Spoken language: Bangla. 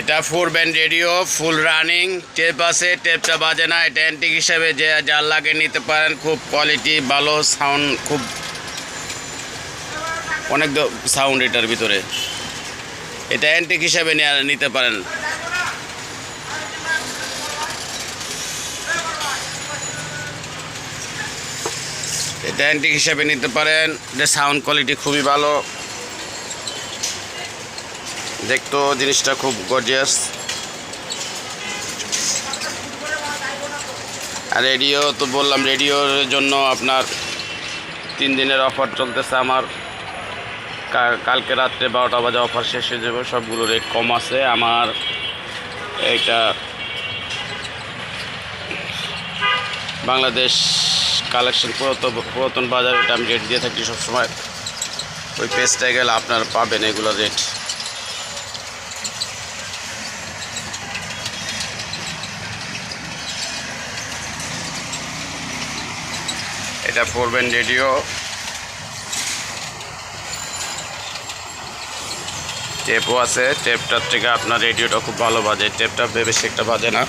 এটা four band radio, full running, tape আছে, টেপটা বাজে না, এটা অ্যান্টিক হিসাবে যে যার লাগে নিতে পারেন, খুব কোয়ালিটি ভালো সাউন্ড খুব অনেক সাউন্ড এটার ভিতরে। এটা অ্যান্টিক হিসাবে নিতে পারেন। এটা অ্যান্টিক হিসাবে নিতে পারেন। এটা সাউন্ড কোয়ালিটি খুবই ভালো। দেখতো জিনিসটা খুব গর্জিয়াস রেডিও তো বললাম রেডিওর জন্য আপনার তিন দিনের অফার চলতেছে আমার। কালকে রাত্রে বারোটা বাজে অফার শেষ হয়ে যাবে, সবগুলো রেট কম আছে। আমার এটা বাংলাদেশ কালেকশন পুরাতন পুরাতন বাজার এটা আমি রেট দিয়ে থাকি সবসময়। ওই পেজটায় গেলে আপনার পাবেন এগুলো রেট এটা পড়বেন রেডিও। টেপও আছে, টেপটার থেকে আপনার রেডিওটা খুব ভালো বাজে। টেপটা বেশি একটা বাজে না।